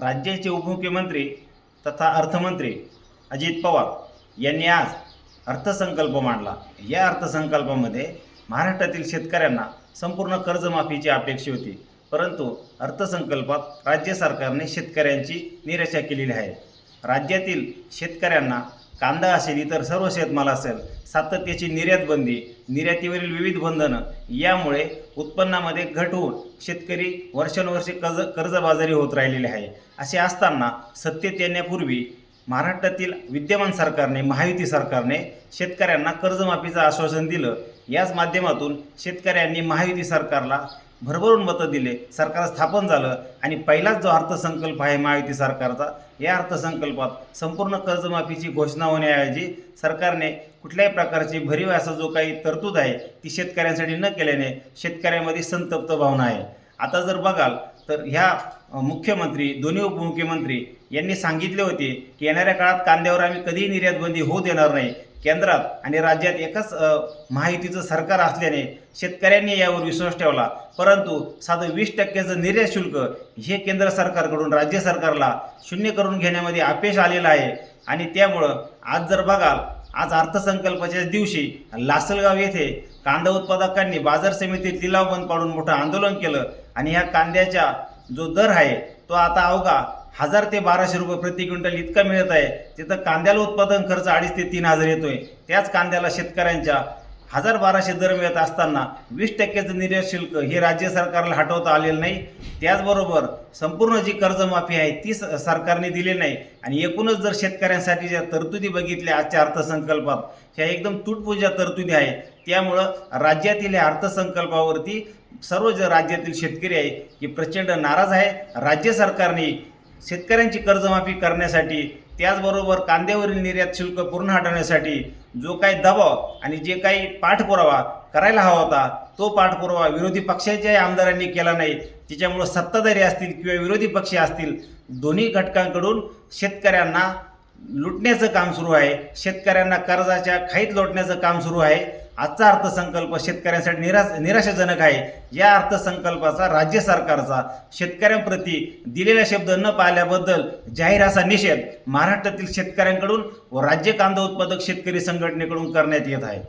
राज्याचे उपमुख्यमंत्री तथा अर्थमंत्री अजित पवार यांनी आज अर्थसंकल्प मांडला. या अर्थसंकल्पामध्ये महाराष्ट्रातील शेतकऱ्यांना संपूर्ण कर्जमाफीची अपेक्षा होती परंतु अर्थसंकल्पात राज्य सरकारने शेतकऱ्यांची निराशा केलेली आहे. राज्यातील शेतकऱ्यांना कांदा असेल इतर सर्व शेतमाल असेल सातत्याची निर्यात बंदी निर्यातीवरील विविध बंधनं यामुळे उत्पन्नामध्ये घट होऊन शेतकरी वर्षानुवर्षे कर्ज कर्जबाजारी होत राहिलेले आहे. असे असताना सत्तेत येण्यापूर्वी महाराष्ट्रातील विद्यमान सरकारने महायुती सरकारने शेतकऱ्यांना कर्जमाफीचं आश्वासन दिलं. याच माध्यमातून शेतकऱ्यांनी महायुती सरकारला भरभरून मतं दिले सरकार स्थापन झालं आणि पहिलाच जो अर्थसंकल्प आहे महायुती सरकारचा या अर्थसंकल्पात संपूर्ण कर्जमाफीची घोषणा होण्याऐवजी सरकारने कुठल्याही प्रकारची भरीव असा जो काही तरतूद आहे ती शेतकऱ्यांसाठी न केल्याने शेतकऱ्यांमध्ये संतप्त भावना आहे. आता जर बघाल तर ह्या मुख्यमंत्री दोन्ही उपमुख्यमंत्री यांनी सांगितले होते की येणाऱ्या काळात कांद्यावर आम्ही कधीही निर्यात बंदी होऊ देणार नाही. केंद्रात आणि राज्यात एकच माहितीचं सरकार असल्याने शेतकऱ्यांनी यावर विश्वास ठेवला. परंतु साधं वीस टक्क्याचं निर्यात शुल्क हे केंद्र सरकारकडून राज्य सरकारला शून्य करून घेण्यामध्ये अपयश आलेलं आहे. आणि त्यामुळं आज जर बघाल आज अर्थसंकल्पाच्या दिवशी लासलगाव येथे कांदा उत्पादकांनी बाजार समितीत लिलाव बंद पाडून मोठं आंदोलन केलं. आणि ह्या कांद्याचा जो दर आहे तो आता अवघा हजार ते बाराशे रुपये प्रति क्विंटल इतका मिळत आहे. तिथं कांद्याला उत्पादन खर्च अडीच ते तीन हजार येतोय. त्याच कांद्याला शेतकऱ्यांच्या हजार बाराशे दर मिळत असताना वीस टक्क्याचं निर्यात शुल्क हे राज्य सरकारला हटवता आलेलं नाही. त्याचबरोबर संपूर्ण जी कर्जमाफी आहे ती स- सरकारने दिली नाही. आणि एकूणच जर शेतकऱ्यांसाठी ज्या तरतुदी बघितल्या आजच्या अर्थसंकल्पात ह्या एकदम तुटपुजा तरतुदी आहे. त्यामुळं राज्यातील या अर्थसंकल्पावरती सर्व जे राज्यातील शेतकरी आहे की प्रचंड नाराज आहे. राज्य सरकारने शेतकऱ्यांची कर्जमाफी करण्यासाठी त्याचबरोबर कांद्यावरील निर्यात शुल्क पूर्ण हटवण्यासाठी जो काही दबाव आणि जे काही पाठपुरावा करायला हवा होता तो पाठपुरावा विरोधी पक्षाच्याही आमदारांनी केला नाही. त्याच्यामुळं सत्ताधारी असतील किंवा विरोधी पक्ष असतील दोन्ही घटकांकडून शेतकऱ्यांना लुटण्याचं काम सुरू आहे. शेतकऱ्यांना कर्जाच्या खाईत लोटण्याचं काम सुरू आहे. आजचा अर्थसंकल्प शेतकऱ्यांसाठी निराश निराशाजनक आहे. या अर्थसंकल्पाचा राज्य सरकारचा शेतकऱ्यांप्रती दिलेला शब्द न पाळल्याबद्दल जाहीर असा निषेध महाराष्ट्रातील शेतकऱ्यांकडून व राज्य कांदा उत्पादक शेतकरी संघटनेकडून करण्यात येत आहे.